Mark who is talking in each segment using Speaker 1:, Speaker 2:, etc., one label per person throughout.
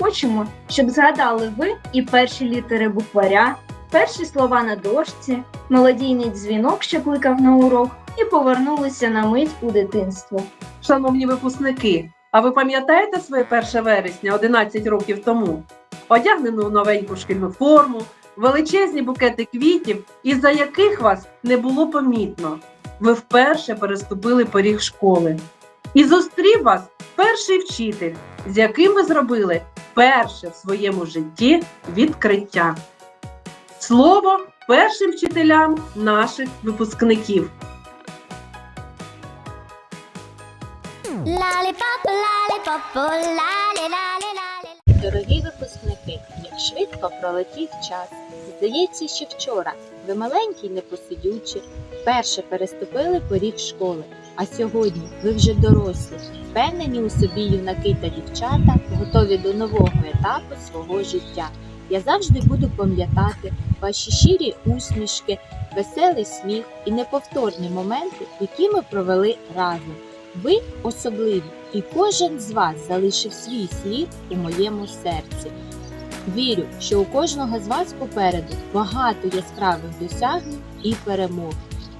Speaker 1: хочемо, щоб згадали ви і перші літери букваря, перші слова на дошці, мелодійний дзвінок, що кликав на урок, і повернулися на мить у дитинство.
Speaker 2: Шановні випускники, а ви пам'ятаєте своє 1 вересня 11 років тому? Одягнену у новеньку шкільну форму, величезні букети квітів, із-за яких вас не було помітно. Ви вперше переступили поріг школи. І зустрів вас перший вчитель, з яким ви зробили перше в своєму житті відкриття. Слово першим вчителям наших випускників.
Speaker 3: Дорогі випускники, як швидко пролетів час. Здається, що вчора ви маленькі й непосидючі, вперше переступили поріг школи, а сьогодні ви вже дорослі, впевнені у собі юнаки та дівчата, готові до нового етапу свого життя. Я завжди буду пам'ятати ваші щирі усмішки, веселий сміх і неповторні моменти, які ми провели разом. Ви особливі, і кожен з вас залишив свій слід у моєму серці. Вірю, що у кожного з вас попереду багато яскравих досягнень і перемог.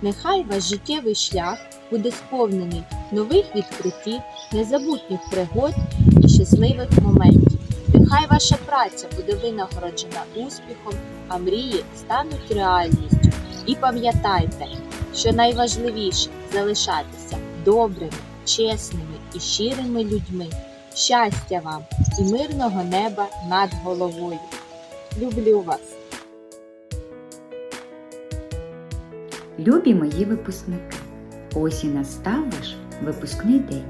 Speaker 3: Нехай ваш життєвий шлях буде сповнений нових відкриттів, незабутніх пригод і щасливих моментів. Нехай ваша праця буде винагороджена успіхом, а мрії стануть реальністю. І пам'ятайте, що найважливіше залишатися добрими, чесними і щирими людьми. Щастя вам і мирного неба над головою. Люблю вас!
Speaker 4: Любі мої випускники, ось і настав ваш випускний день.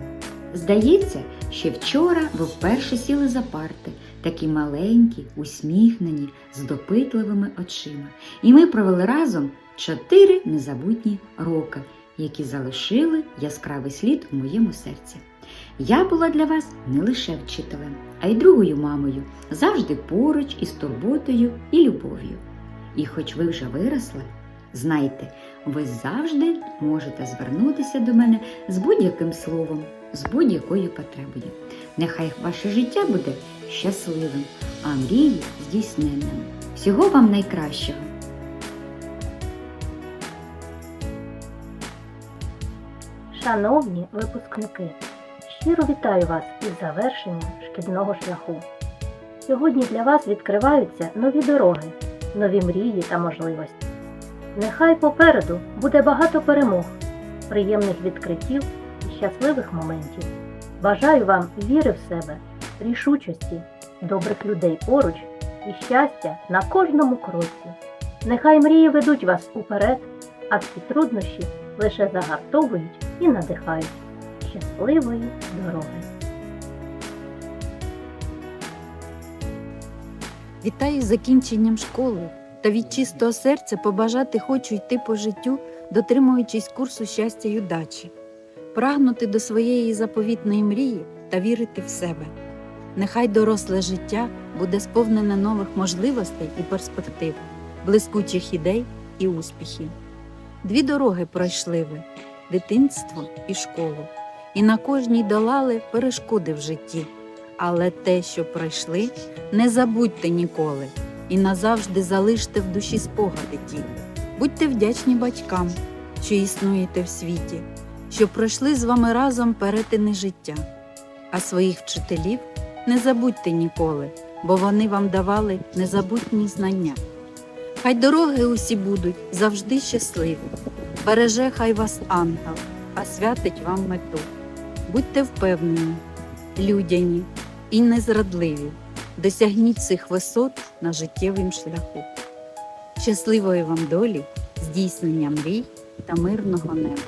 Speaker 4: Здається, що вчора ви вперше сіли за парти, такі маленькі, усміхнені, з допитливими очима. І ми провели разом чотири незабутні роки, які залишили яскравий слід у моєму серці. Я була для вас не лише вчителем, а й другою мамою, завжди поруч із турботою і любов'ю. І хоч ви вже виросли, знайте, ви завжди можете звернутися до мене з будь-яким словом, з будь-якою потребою. Нехай ваше життя буде щасливим, а мрії здійсненними. Всього вам найкращого!
Speaker 5: Шановні випускники, щиро вітаю вас із завершенням шкільного шляху. Сьогодні для вас відкриваються нові дороги, нові мрії та можливості. Нехай попереду буде багато перемог, приємних відкриттів і щасливих моментів. Бажаю вам віри в себе, рішучості, добрих людей поруч і щастя на кожному кроці. Нехай мрії ведуть вас уперед, а всі труднощі лише загартовують і надихають. Щасливої дороги!
Speaker 6: Вітаю з закінченням школи та від чистого серця побажати хочу йти по життю, дотримуючись курсу щастя й удачі, прагнути до своєї заповітної мрії та вірити в себе. Нехай доросле життя буде сповнене нових можливостей і перспектив, блискучих ідей і успіхів. Дві дороги пройшли ви дитинство і школу, і на кожній долали перешкоди в житті. Але те, що пройшли, не забудьте ніколи і назавжди залиште в душі спогади ті. Будьте вдячні батькам, що існуєте в світі, що пройшли з вами разом перетини життя. А своїх вчителів не забудьте ніколи, бо вони вам давали незабутні знання. Хай дороги усі будуть завжди щасливі, береже хай вас ангел, а святить вам мету. Будьте впевнені, людяні і незрадливі, досягніть цих висот на життєвім шляху. Щасливої вам долі, здійснення мрій та мирного неба.